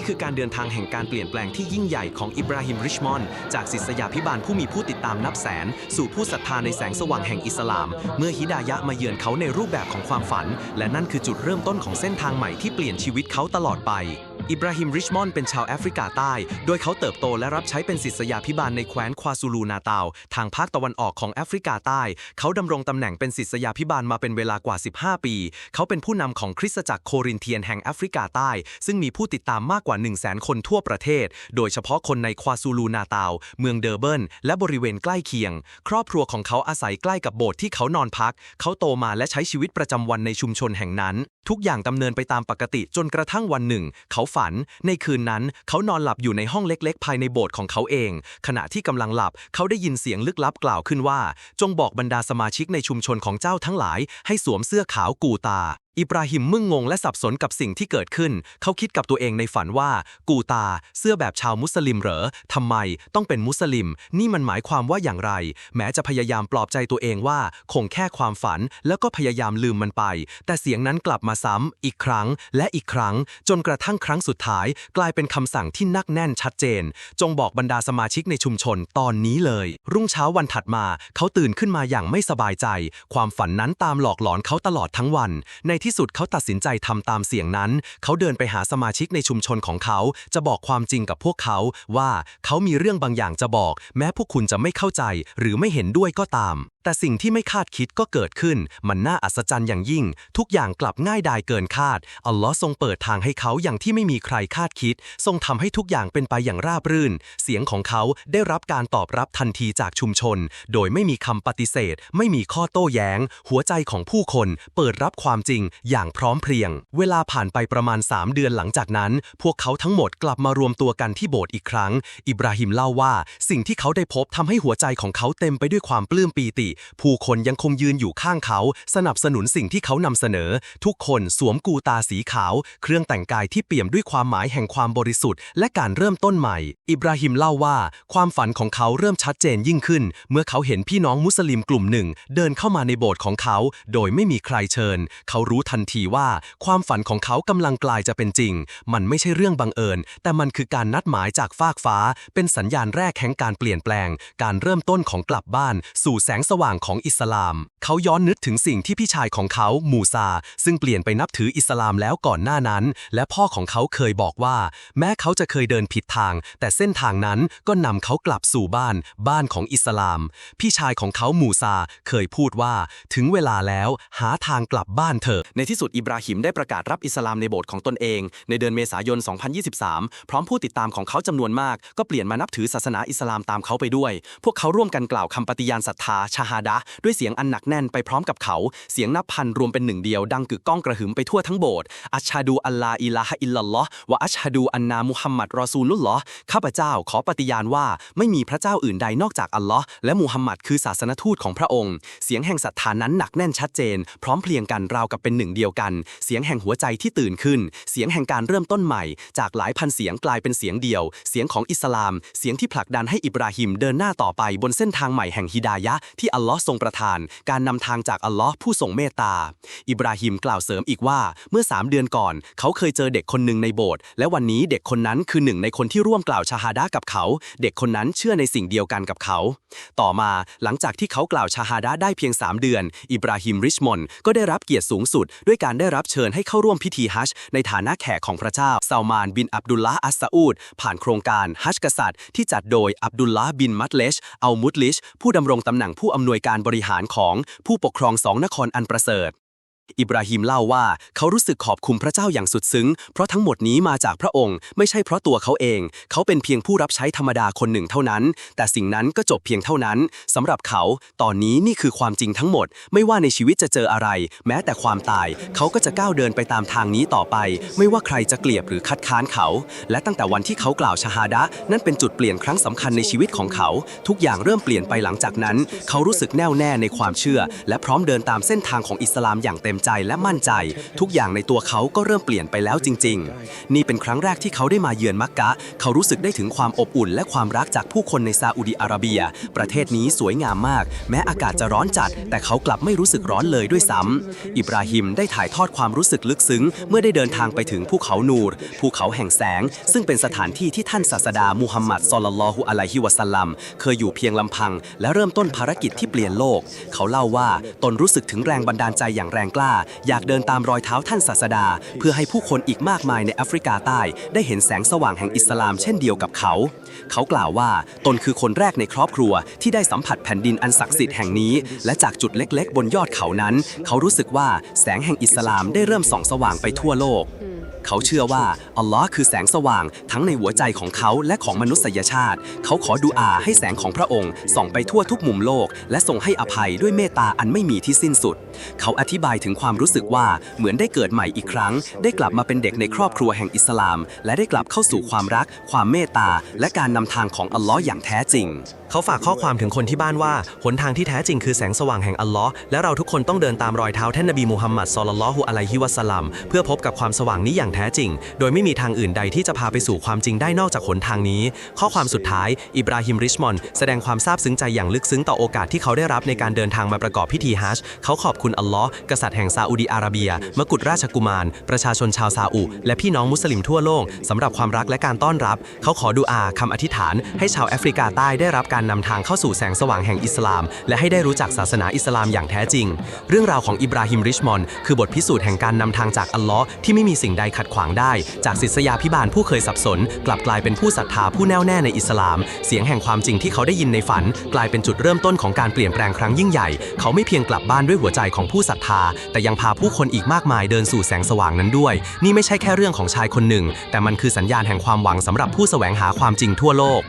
นี่คือการเดินทางแห่งการเปลี่ยนแปลงที่ยิ่งใหญ่ของอิบราฮิมริชมอนจากศิษยาพิบาลผู้มีผู้ติดตามนับแสน สู่ผู้ศรัทธาในแสงสว่างแห่งอิสลาม เมื่อฮิดายะมาเยือนเขาในรูปแบบของความฝัน และนั่นคือจุดเริ่มต้นของเส้นทางใหม่ที่เปลี่ยนชีวิตเขาตลอดไป อิบราฮิม ริชมอนเป็นชาวแอฟริกาใต้ โดยเขาเติบโตและรับใช้เป็นศิษยาพิบาลในแคว้นควาซูลูนาตาลทางภาคตะวันออกของแอฟริกาใต้ เขาดำรงตำแหน่งเป็นศิษยาพิบาลมาเป็นเวลากว่า 15 ปี เขาเป็นผู้นำของคริสตจักรโครินเทียนแห่งแอฟริกาใต้ ซึ่งมีผู้ติดตามมากกว่า 1 0 0 0 0แคนทั่วประเทศ โดยเฉพาะคนในควาซูลูนาตาลเมืองเดอร์เบิร์นและบริเวณใกล้เคียง ครอบครัวของเขาอาศัยใกล้กับโบสถ์ที่เขานอนพัก เขาโตมาและใช้ชีวิตประจำวันในชุมชนแห่งนั้นทุกอย่างดำเนินไปตามปกติจนกระทั่งวันหนึ่ง เขาฝัน ในคืนนั้น เขานอนหลับอยู่ในห้องเล็กๆ ภายในโบสถ์ของเขาเอง ขณะที่กำลังหลับ เขาได้ยินเสียงลึกลับกล่าวขึ้นว่า จงบอกบรรดาสมาชิกในชุมชนของเจ้าทั้งหลาย ให้สวมเสื้อขาวกูตาอิบราฮิมมึนงงและสับสนกับสิ่งที่เกิดขึ้น เขาคิดกับตัวเองในฝันว่า กูตา เสื้อแบบชาวมุสลิมเหรอทำไมต้องเป็นมุสลิม นี่มันหมายความว่าอย่างไร แม้จะพยายามปลอบใจตัวเองว่า คงแค่ความฝัน แล้วก็พยายามลืมมันไป แต่เสียงนั้นกลับมาซ้ำอีกครั้ง และอีกครั้ง จนกระทั่งครั้งสุดท้าย กลายเป็นคำสั่งที่นักแน่นชัดเจน จงบอกบรรดาสมาชิกในชุมชนตอนนี้เลย รุ่งเช้าวันถัดมา เขาตื่นขึ้นมาอย่างไม่สบายใจ ความฝันนั้นตามหลอกหลอนเขาตลอดทั้งวันในที่สุดเขาตัดสินใจทำตามเสียงนั้น เขาเดินไปหาสมาชิกในชุมชนของเขา จะบอกความจริงกับพวกเขาว่าเขามีเรื่องบางอย่างจะบอก แม้พวกคุณจะไม่เข้าใจ หรือไม่เห็นด้วยก็ตามแต่สิ่งที่ไม่คาดคิดก็เกิดขึ้น มันน่าอัศจรรย์อย่างยิ่ง ทุกอย่างกลับง่ายดายเกินคาด อัลลอฮ์ทรงเปิดทางให้เขาอย่างที่ไม่มีใครคาดคิด ทรงทำให้ทุกอย่างเป็นไปอย่างราบรื่น เสียงของเขาได้รับการตอบรับทันทีจากชุมชน โดยไม่มีคำปฏิเสธ ไม่มีข้อโต้แย้ง หัวใจของผู้คน เปิดรับความจริงอย่างพร้อมเพรียง เวลาผ่านไปประมาณ 3 เดือนหลังจากนั้น พวกเขาทั้งหมดกลับมารวมตัวกันที่โบสถ์อีกครั้ง อิบราฮิมเล่าว่า สิ่งที่เขาได้พบทำให้หัวใจของเขาเต็มไปด้วยความปลื้มปีติผู้คนยังคงยืนอยู่ข้างเขา สนับสนุนสิ่งที่เขานำเสนอ ทุกคนสวมกูตาสีขาว เครื่องแต่งกายที่เปี่ยมด้วยความหมายแห่งความบริสุทธิ์ และการเริ่มต้นใหม่ อิบราฮิมเล่าว่า ความฝันของเขาเริ่มชัดเจนยิ่งขึ้น เมื่อเขาเห็นพี่น้องมุสลิมกลุ่มหนึ่ง เดินเข้ามาในโบสถ์ของเขา โดยไม่มีใครเชิญ เขารู้ทันทีว่า ความฝันของเขากำลังกลายจะเป็นจริง มันไม่ใช่เรื่องบังเอิญ แต่มันคือการนัดหมายจากฟากฟ้า เป็นสัญญาณแรกแห่งการเปลี่ยนแปลง การเริ่มต้นของกลับบ้าน สู่แสงสว่างของอิสลาม เขาย้อนนึกถึงสิ่งที่พี่ชายของเขา มูซา ซึ่งเปลี่ยนไปนับถืออิสลามแล้วก่อนหน้านั้น และพ่อของเขาเคยบอกว่า แม้เขาจะเคยเดินผิดทาง แต่เส้นทางนั้นก็นำเขากลับสู่บ้าน บ้านของอิสลาม พี่ชายของเขามูซาเคยพูดว่า ถึงเวลาแล้วหาทางกลับบ้านเถอะ ในที่สุดอิบราฮิมได้ประกาศรับอิสลามในโบสถ์ของตนเอง ในเดือนเมษายน 2023 พร้อมผู้ติดตามของเขาจำนวนมาก ก็เปลี่ยนมานับถือศาสนาอิสลามตามเขาไปด้วย พวกเขาร่วมกันกล่าวคำปฏิญาณศรัทธาชาฮาดะด้วยเสียงอันหนักแน่นไปพร้อมกับเขา เสียงนับพันรวมเป็นหนึ่งเดียวดังกึกก้องกระหึ่มไปทั่วทั้งโบสถ์อัชฮะดูอัลลาอิลาฮะอิลลัลลอฮ์วะอัชฮะดูอันนามุฮัมมัดรอซูลุลลอฮ์ข้าพเจ้าขอปฏิญาณว่าไม่มีพระเจ้าอื่นใดนอกจากอัลลอฮ์และมุฮัมมัดคือศาสนทูตของพระองค์ เสียงแห่งศรัทธานั้นหนักแน่นชัดเจน พร้อมเพรียงกันราวกับเป็นหนึ่งเดียวกัน เสียงแห่งหัวใจที่ตื่นขึ้น เสียงแห่งการเริ่มต้นใหม่ จากหลายพันเสียงกลายเป็นเสียงเดียว เสียงของอิสลาม เสียงที่ผลักดันให้อิบราฮิมเดินหน้าต่อไปบนเส้นทางใหม่แห่งฮิดายะที่อัลลลอฮ์ทรงประทาน การนำทางจากอัลลอฮ์ผู้ทรงเมตตา อิบราฮิมกล่าวเสริมอีกว่าเมื่อ 3 เดือนก่อน เขาเคยเจอเด็กคนหนึ่งในโบสถ์และวันนี้เด็กคนนั้นคือหนึ่งในคนที่ร่วมกล่าวชาฮาดะกับเขา เด็กคนนั้นเชื่อในสิ่งเดียวกันกับเขา ต่อมาหลังจากที่เขากล่าวชาฮาดะได้เพียง 3 เดือน อิบราฮิมริชมอนก็ได้รับเกียรติสูงสุด ด้วยการได้รับเชิญให้เข้าร่วมพิธีฮัจญ์ในฐานะแขกของพระเจ้าซาลมานบินอับดุลลาอัสซาอูดผ่านโครงการฮัจกษัตริย์ที่จัดโดยอับดุลลาบินมัตเลชอัลมุตลิชผู้ดำรงตำแหน่งผู้อำนวยการบริหารของผู้ปกครองสองนครอันประเสริฐ อิบราฮิมเล่าว่าเขารู้สึกขอบคุณพระเจ้าอย่างสุดซึ้ง เพราะทั้งหมดนี้มาจากพระองค์ ไม่ใช่เพราะตัวเขาเอง เขาเป็นเพียงผู้รับใช้ธรรมดาคนหนึ่งเท่านั้น แต่สิ่งนั้นก็จบเพียงเท่านั้นสำหรับเขา ตอนนี้นี่คือความจริงทั้งหมด ไม่ว่าในชีวิตจะเจออะไร แม้แต่ความตาย เขาก็จะก้าวเดินไปตามทางนี้ต่อไป ไม่ว่าใครจะเกลียดหรือคัดค้านเขา และตั้งแต่วันที่เขากล่าวชาฮาดะนั่นเป็นจุดเปลี่ยนครั้งสำคัญในชีวิตของเขา ทุกอย่างเริ่มเปลี่ยนไปหลังจากนั้น เขารู้สึกแน่วแน่ในความเชื่อ และพร้อมเดินตามเส้นทางของอิสลามอย่างเต็มใจและมั่นใจ ทุกอย่างในตัวเขาก็เริ่มเปลี่ยนไปแล้วจริง ๆ นี่เป็นครั้งแรกที่เขาได้มาเยือนมักกะ เขารู้สึกได้ถึงความอบอุ่น และความรักจากผู้คนในซาอุดิอาระเบีย ประเทศนี้สวยงามมาก แม้อากาศจะร้อนจัด แต่เขากลับไม่รู้สึกร้อนเลยด้วยซ้ำอิบราฮิมได้ถ่ายทอดความรู้สึกลึกซึ้ง เมื่อได้เดินทางไปถึงภูเขานูรภูเขาแห่งแสง ซึ่งเป็นสถานที่ที่ท่านศาสดามูฮัมหมัดศ็อลลัลฮุอะลัยฮิวะสัลลัมเคยอยู่เพียงลำพัง และเริ่มต้นภารกิจที่เปลี่ยนโลก เขาเล่าว่าตนรู้สึกถึงแรงบันดาลใจอย่างแรงกล้าอยากเดินตามรอยเท้าท่านศาสดา เพื่อให้ผู้คนอีกมากมายในแอฟริกาใต้ ได้เห็นแสงสว่างแห่งอิสลามเช่นเดียวกับเขา เขากล่าวว่าตนคือคนแรกในครอบครัวที่ได้สัมผัสแผ่นดินอันศักดิ์สิทธิ์แห่งนี้ และจากจุดเล็กๆ บนยอดเขานั้น เขารู้สึกว่าแสงแห่งอิสลามได้เริ่มส่องสว่างไปทั่วโลก เขาเชื่อว่าอัลลอฮ์คือแสงสว่างทั้งในหัวใจของเขาและของมนุษยชาติ เขาขอดุอาให้แสงของพระองค์ ส่องไปทั่วทุกมุมโลก และทรงให้อภัยด้วยเมตตาอันไม่มีที่สิ้นสุด เขาอธิบายถึงความรู้สึกว่าเหมือนได้เกิดใหม่อีกครั้ง ได้กลับมาเป็นเด็กในครอบครัวแห่งอิสลาม และได้กลับเข้าสู่ความรัก ความเมตตาและการนำทางของอัลลอฮ์อย่างแท้จริง เขาฝากข้อความถึงคนที่บ้านว่า หนทางที่แท้จริงคือแสงสว่างแห่งอัลลอฮ์และเราทุกคนต้องเดินตามรอยเท้าท่านนบีมูฮัมมัดศ็อลลัลลอฮุอะลัยฮิวะสัลลัมเพื่อพบกับความสว่างนี้อย่างแท้จริง โดยไม่มีทางอื่นใดที่จะพาไปสู่ความจริงได้นอกจากหนทางนี้ ข้อความสุดท้าย อิบราฮิมริชมอนแสดงความซาบซึ้งใจอย่างลึกซึ้งต่อโอกาสที่เขาได้รับในการเดินทางมาประกอบพิธีฮัจญ์เขาขอบคุณอัลลอฮ์กษัตริย์แห่งซาอุดีอาระเบีย มกุฎราชกุมาร ประชาชนชาวซาอุ และพี่น้องมุสลิมทั่วโลกสำหรับความรักและการต้อนรับ เขาขอดุอาคำอธิษฐาน ให้ชาวแอฟริกาใต้ได้รับการนำทางเข้าสู่แสงสว่างแห่งอิสลาม และให้ได้รู้จักศาสนาอิสลามอย่างแท้จริง เรื่องราวของอิบราฮิมริชมอนคือบทพิสูจน์แห่งการนำทางจากอัลลอฮ์ที่ไม่มีสิ่งใดขัดขวางได้ จากศิษยาพิบาลผู้เคยสับสน กลับกลายเป็นผู้ศรัทธาผู้แน่วแน่ในอิสลาม เสียงแห่งความจริงที่เขาได้ยินในฝัน กลายเป็นจุดเริ่มต้นของการเปลี่ยนแปลงครั้งยิ่งใหญ่ เขาไม่เพียงกลับบ้านด้วยหัวใจของผู้ศรัทธา แต่ยังพาผู้คนอีกมากมายเดินสู่แสงสว่างนั้นด้วย นี่ไม่ใช่แค่เรื่องของชายคนหนึ่ง แต่มันคือสัญญาณแห่งความหวังสำหรับผู้แสวงหาความจริงทั่วโลก